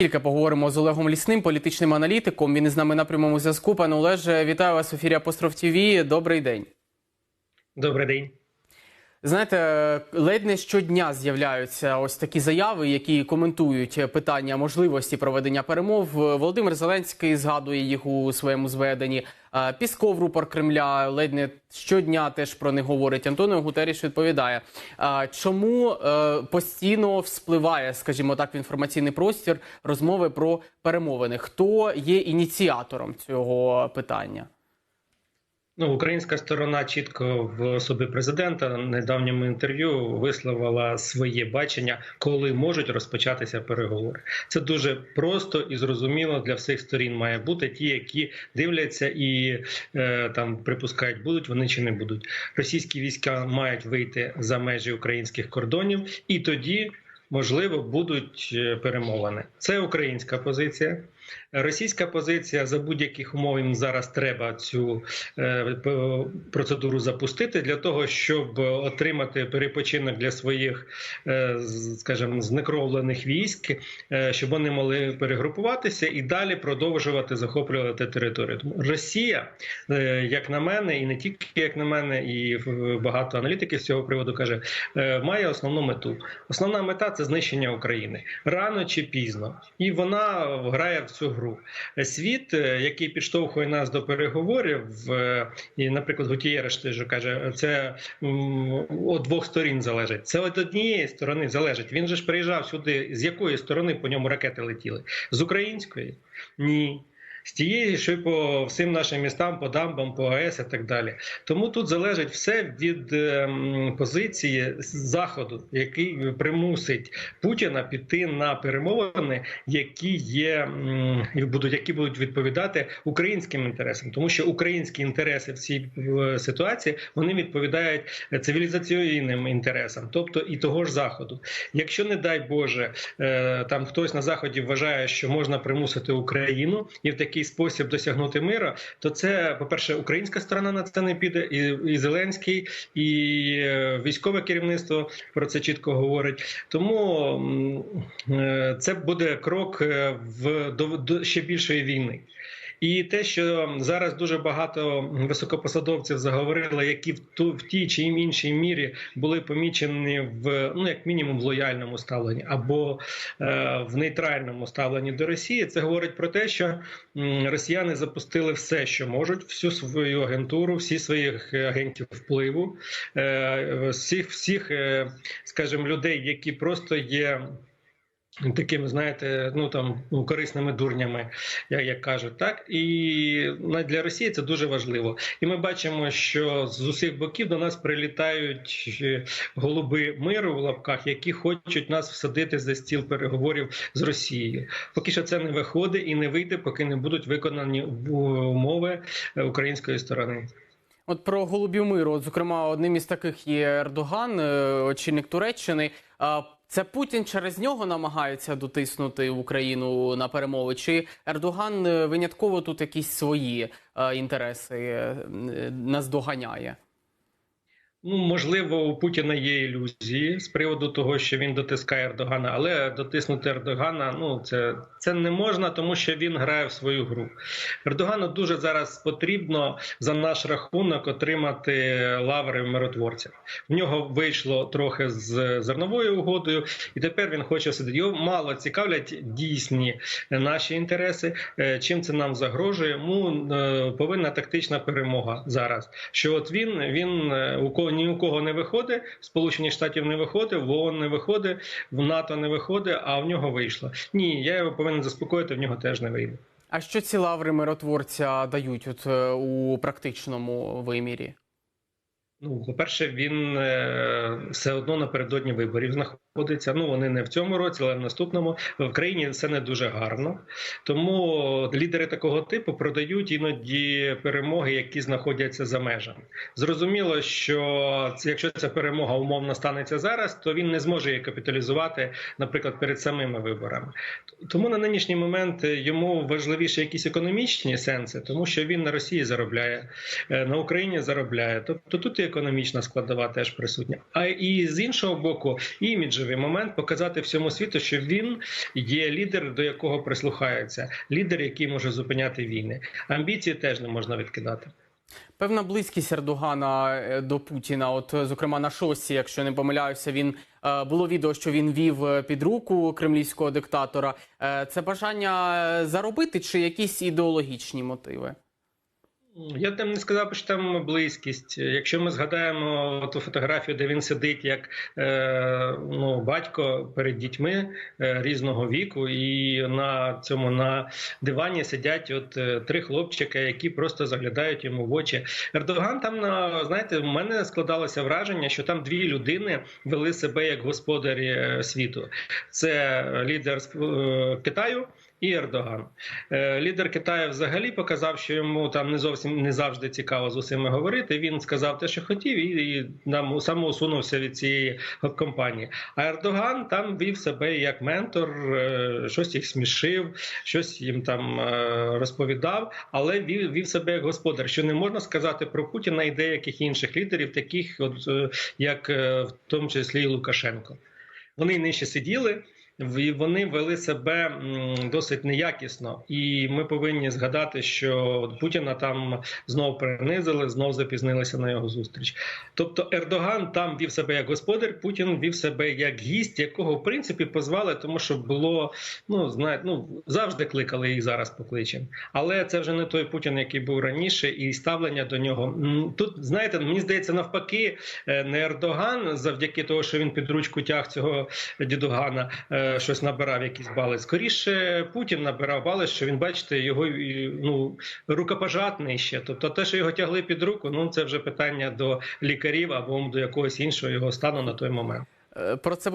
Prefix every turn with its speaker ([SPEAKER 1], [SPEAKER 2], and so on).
[SPEAKER 1] Тільки поговоримо з Олегом Лісним, політичним аналітиком. Він із нами на прямому зв'язку. Пане Олеже, вітаю вас в ефірі Апостроф ТВ. Добрий день.
[SPEAKER 2] Добрий день.
[SPEAKER 1] Знаєте, ледь не щодня з'являються ось такі заяви, які коментують питання можливості проведення перемов. Володимир Зеленський згадує їх у своєму зведенні. Пісков, рупор Кремля, ледь не щодня теж про них говорить. Антоніо Гутеріш відповідає, чому е, постійно вспливає, скажімо так, в інформаційний простір розмови про перемовини. Хто є ініціатором цього питання?
[SPEAKER 2] Ну, українська сторона чітко в особі президента недавньому інтерв'ю висловила своє бачення, коли можуть розпочатися переговори. Це дуже просто і зрозуміло для всіх сторін має бути ті, які дивляться і е, там припускають, будуть вони чи не будуть. Російські війська мають вийти за межі українських кордонів, і тоді. Можливо, будуть е, перемовини. Це українська позиція. Російська позиція за будь-яких умов їм зараз треба цю е, процедуру запустити для того, щоб отримати перепочинок для своїх, е, скажімо, знекровлених військ, е, щоб вони могли перегрупуватися і далі продовжувати захоплювати територію. Тому Росія, як на мене, і не тільки як на мене, і багато аналітиків з цього приводу каже, має основну мету. Основна мета це знищення України рано чи пізно, і вона грає в цю гру. Світ, е, який підштовхує нас до переговорів, е, і, наприклад, Гутієреш теж каже, це от двох сторін залежить. Це від однієї сторони залежить. Він же ж приїжджав сюди. З якої сторони по ньому ракети летіли? З української? Ні. З тієї, що по всім нашим містам, по дамбам, по АЕС і так далі. Тому тут залежить все від ем, позиції заходу, який примусить Путіна піти на перемовини, які є і будуть, які будуть відповідати українським інтересам, тому що українські інтереси в цій ситуації вони відповідають цивілізаційним інтересам, тобто і того ж заходу. Якщо не дай Боже, е, там хтось на заході вважає, що можна примусити Україну і в такий спосіб досягнути мира, то це, по-перше, українська сторона на це не піде, і, і Зеленський, і е, військове керівництво про це чітко говорить. Тому е, це буде крок е, в до, до ще більшої війни. І те, що зараз дуже багато високопосадовців заговорили, які в ту в тій чи іншій мірі були помічені в ну як мінімум в лояльному ставленні або е, в нейтральному ставленні до Росії, це говорить про те, що росіяни запустили все, що можуть, всю свою агентуру, всі своїх агентів впливу, е, всіх, всіх, е, скажімо, людей, які просто є. Такими, знаєте, ну там ну, корисними дурнями, як, як кажуть, так і для Росії це дуже важливо. І ми бачимо, що з усіх боків до нас прилітають е, голуби миру в лапках, які хочуть нас всадити за стіл переговорів з Росією. Поки що це не виходить і не вийде, поки не будуть виконані умови е, української сторони.
[SPEAKER 1] От про голубів миру, от, зокрема, одним із таких є Ердоган, е, очільник Туреччини. Це Путін через нього намагається дотиснути Україну на перемови? Чи Ердоган е, винятково тут якісь свої е, інтереси е, наздоганяє?
[SPEAKER 2] Ну, можливо, у Путіна є ілюзії з приводу того, що він дотискає Ердогана, але дотиснути Ердогана ну це, це не можна, тому що він грає в свою гру. Ердогану дуже зараз потрібно за наш рахунок отримати лаври миротворців. В нього вийшло трохи з зерновою угодою, і тепер він хоче сидіти. Його мало цікавлять дійсні наші інтереси. Е, Чим це нам загрожує? Йому е, повинна тактична перемога зараз. Що от він він е, у кого ні у кого не виходить, Сполучені Штатів не виходить, в ООН не виходить, в НАТО не виходить, а в нього вийшло. Ні, я його повинен заспокоїти, в нього теж не вийде.
[SPEAKER 1] А що ці лаври миротворця дають от, е, у практичному вимірі?
[SPEAKER 2] Ну, по-перше, він е, все одно напередодні виборів знаходиться. Ну вони не в цьому році, але в наступному в країні все не дуже гарно. Тому лідери такого типу продають іноді перемоги, які знаходяться за межами. Зрозуміло, що якщо ця перемога умовно станеться зараз, то він не зможе її капіталізувати, наприклад, перед самими виборами. Тому на нинішній момент йому важливіше якісь економічні сенси, тому що він на Росії заробляє, е, на Україні заробляє. Тобто тут і економічна складова теж присутня. А і з іншого боку, імідж іміджевий момент показати всьому світу, що він є лідер, до якого прислухаються, лідер, який може зупиняти війни. Амбіції теж не можна відкидати.
[SPEAKER 1] Певна близькість Ердогана е, до Путіна, от зокрема на шості, якщо не помиляюся, він е, було відео, що він вів е, під руку кремлівського диктатора. Це бажання заробити чи якісь ідеологічні мотиви?
[SPEAKER 2] Я там не сказав, би, що там близькість. Якщо ми згадаємо ту фотографію, де він сидить як е, ну, батько перед дітьми е, різного віку, і на цьому на дивані сидять от е, три хлопчика, які просто заглядають йому в очі. Ердоган там на знаєте, в мене складалося враження, що там дві людини вели себе як господарі е, світу. Це лідер е, Китаю. І Ердоган, Е, лідер Китаю, взагалі показав, що йому там не зовсім не завжди цікаво з усіми говорити. Він сказав те, що хотів, і, і нам самоусунувся від цієї компанії. А Ердоган там вів себе як ментор, е, щось їх смішив, щось їм там е, розповідав, але вів, вів себе як господар. Що не можна сказати про Путіна і деяких інших лідерів, таких, от як в тому числі і Лукашенко. Вони нижче сиділи. Вони вели себе досить неякісно, і ми повинні згадати, що Путіна там знов принизили, знов запізнилися на його зустріч. Тобто Ердоган там вів себе як господар, Путін вів себе як гість, якого в принципі позвали, тому що було ну знаєте, ну завжди кликали і зараз покличемо. Але це вже не той Путін, який був раніше, і ставлення до нього тут знаєте, мені здається, навпаки, е, не Ердоган, завдяки того, що він під ручку тяг цього дідугана. Щось набирав якісь бали. Скоріше Путін набирав бали, що він, бачите, його ну рукопожатний ще. Тобто, те, що його тягли під руку, ну це вже питання до лікарів або до якогось іншого його стану на той момент.
[SPEAKER 1] Е, Про це